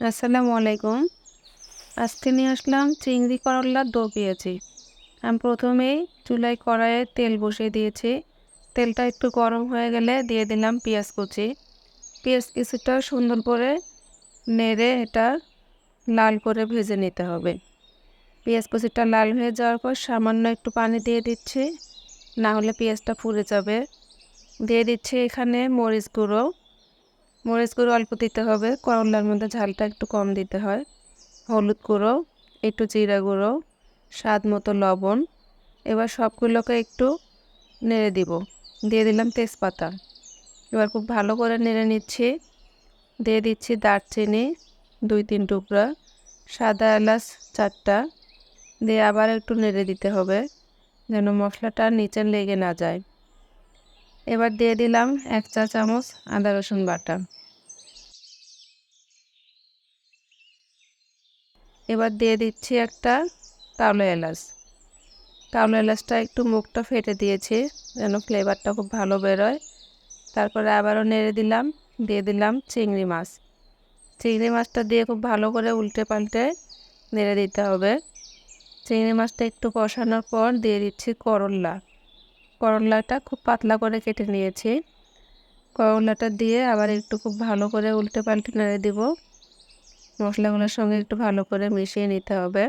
আসসালামু আলাইকুম। আজকে নিয়ে আসলাম চিংড়ি করলার দো পেঁয়াজি আমি প্রথমেই চুলায় কড়াইয়ে তেল বসিয়ে দিয়েছি। তেলটা একটু গরম হয়ে গেলে দিয়ে দিলাম পেঁয়াজ কুচি। পেঁয়াজ কিছুটা সুন্দর করে নেড়ে এটা লাল করে ভেজে নিতে হবে। পেঁয়াজ কুচিটা লাল হয়ে যাওয়ার পর সামান্য একটু পানি দিয়ে দিচ্ছি। না হলে পেঁয়াজটা পুড়ে যাবে। দিয়ে দিচ্ছি এখানে মরিচ গুঁড়ো। মরিচ গুঁড়ো অল্প দিতে হবে। করলার মধ্যে ঝালটা একটু কম দিতে হয়। হলুদ গুঁড়ো, একটু জিরা গুঁড়ো, স্বাদ মতো লবণ। এবার সবগুলোকে একটু নেড়ে দিব। দিয়ে দিলাম তেজপাতা। এবার খুব ভালো করে নেড়ে নিচ্ছি। দিয়ে দিচ্ছি দারচিনি, দুই তিন টুকরা, সাদা এলাচ চারটা। দিয়ে আবার একটু নেড়ে দিতে হবে, যেন মশলাটা নিচে লেগে না যায়। এবার দিয়ে দিলাম এক চা চামচ আদা রসুন বাটা। এবার দিয়ে দিচ্ছি একটা কালো এলাচ। কালো এলাচটা একটু মুখটা ফেটে দিয়েছি, যেন ফ্লেভারটা খুব ভালো বেরোয়। তারপরে আবারও নেড়ে দিলাম, দিয়ে দিলাম চিংড়ি মাছ। চিংড়ি মাছটা দিয়ে খুব ভালো করে উল্টে পাল্টে নেড়ে দিতে হবে। চিংড়ি মাছটা একটু কষানোর পর দিয়ে দিচ্ছি করল্লা করল্লাটা খুব পাতলা করে কেটে নিয়েছি। করলাটা দিয়ে আবার একটু খুব ভালো করে উল্টে পাল্টে নেড়ে দিব। মশলাগুলোর সঙ্গে একটু ভালো করে মিশিয়ে নিতে হবে।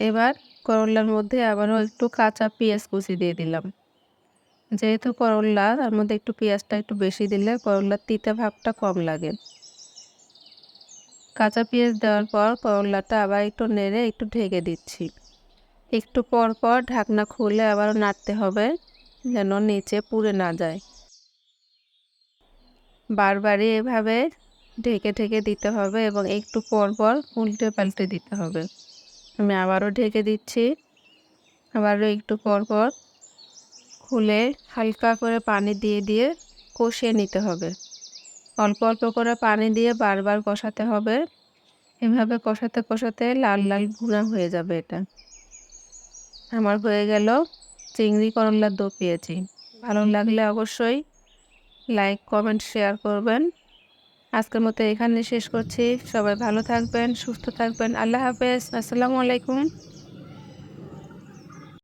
এবার করলার মধ্যে আবারও একটু কাঁচা পেঁয়াজ কুচি দিয়ে দিলাম। যেহেতু করলা তার মধ্যে একটু পেঁয়াজটা একটু বেশি দিলে করলার তিতে ভাবটা কম লাগে। কাঁচা পেঁয়াজ দেওয়ার পর করলাটা আবার একটু নেড়ে একটু ঢেকে দিচ্ছি। একটু পর পর ঢাকনা খুলে আবারও নাড়তে হবে যেন নিচে পুড়ে না যায়। বারবারই এভাবে ঢেকে ঢেকে দিতে হবে এবং একটু পর পর উল্টে পাল্টে দিতে হবে। আমি আবারও ঢেকে দিচ্ছি। আবারও একটু পর পর খুলে হালকা করে পানি দিয়ে দিয়ে কষিয়ে নিতে হবে। অল্প অল্প করে পানি দিয়ে বারবার কষাতে হবে। এভাবে কষাতে কষাতে লাল লাল ভুনা হয়ে যাবে এটা। আমার হয়ে গেল। চিংড়ি করলার দো পেয়েছি। ভালো লাগলে অবশ্যই লাইক কমেন্ট শেয়ার করবেন। আজকের মতো এখানে শেষ করছি। সবাই ভালো থাকবেন, সুস্থ থাকবেন। আল্লাহ হাফেজ। আসসালামু আলাইকুম।